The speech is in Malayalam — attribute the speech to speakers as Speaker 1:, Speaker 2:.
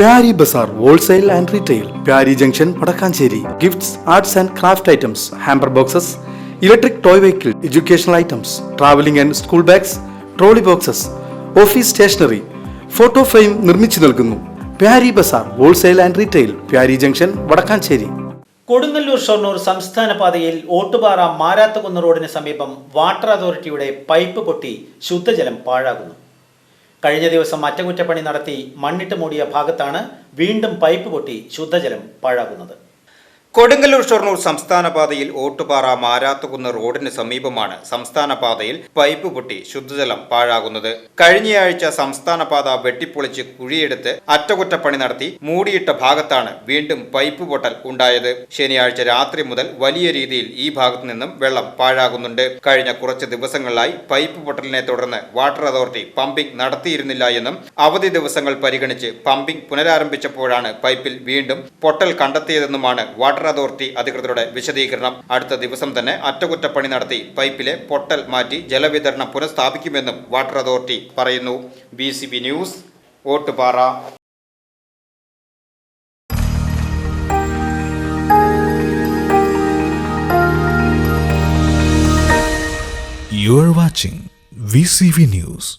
Speaker 1: Pyari Bazar wholesale and retail Pyari junction Vadakkanchery. Gifts arts and craft items hamper boxes electric toy vehicle educational items travelling and school bags trolley boxes office stationery photo frame നിർമ്മിച്ചു നൽകുന്നു. Pyari Bazar wholesale and retail Pyari junction Vadakkanchery.
Speaker 2: Kodungallur Shoranur സംസ്ഥാന പാതയിൽ ഓട്ടുപാറ മാരാത്തകുന്ന് റോഡിന് സമീപം വാട്ടർ അതോറിറ്റിയുടെ പൈപ്പ് പൊട്ടി ശുദ്ധജലം പാഴാകുന്നു. കഴിഞ്ഞ ദിവസം അറ്റകുറ്റപ്പണി നടത്തി മണ്ണിട്ട് മൂടിയ ഭാഗത്താണ് വീണ്ടും പൈപ്പ് പൊട്ടി ശുദ്ധജലം പാഴാകുന്നത്
Speaker 3: കൊടുങ്ങല്ലൂർ ഷൊർണൂർ സംസ്ഥാന പാതയിൽ ഓട്ടുപാറ മാരാത്തുകുന്ന് റോഡിന് സമീപമാണ് സംസ്ഥാന പാതയിൽ പൈപ്പ് പൊട്ടി ശുദ്ധജലം പാഴാകുന്നത്. കഴിഞ്ഞയാഴ്ച സംസ്ഥാന പാത വെട്ടിപ്പൊളിച്ച് കുഴിയെടുത്ത് അറ്റകുറ്റപ്പണി നടത്തി മൂടിയിട്ട ഭാഗത്താണ് വീണ്ടും പൈപ്പ് പൊട്ടൽ ഉണ്ടായത്. ശനിയാഴ്ച രാത്രി മുതൽ വലിയ രീതിയിൽ ഈ ഭാഗത്തു നിന്നും വെള്ളം പാഴാകുന്നുണ്ട്. കഴിഞ്ഞ കുറച്ച് ദിവസങ്ങളിലായി പൈപ്പ് പൊട്ടലിനെ തുടർന്ന് വാട്ടർ അതോറിറ്റി പമ്പിംഗ് നടത്തിയിരുന്നില്ല എന്നും അവധി ദിവസങ്ങൾ പരിഗണിച്ച് പമ്പിംഗ് പുനരാരംഭിച്ചപ്പോഴാണ് പൈപ്പിൽ വീണ്ടും പൊട്ടൽ കണ്ടെത്തിയതെന്നുമാണ് വാട്ടർ അതോറിറ്റി അധികൃതരുടെ വിശദീകരണം. അടുത്ത ദിവസം തന്നെ അറ്റകുറ്റപ്പണി നടത്തി. പൈപ്പിലെ പൊട്ടൽ മാറ്റി ജലവിതരണം പുനഃസ്ഥാപിക്കുമെന്നും വാട്ടർ അതോറിറ്റി പറയുന്നു. B news Ottupara.
Speaker 4: You are watching VCV News.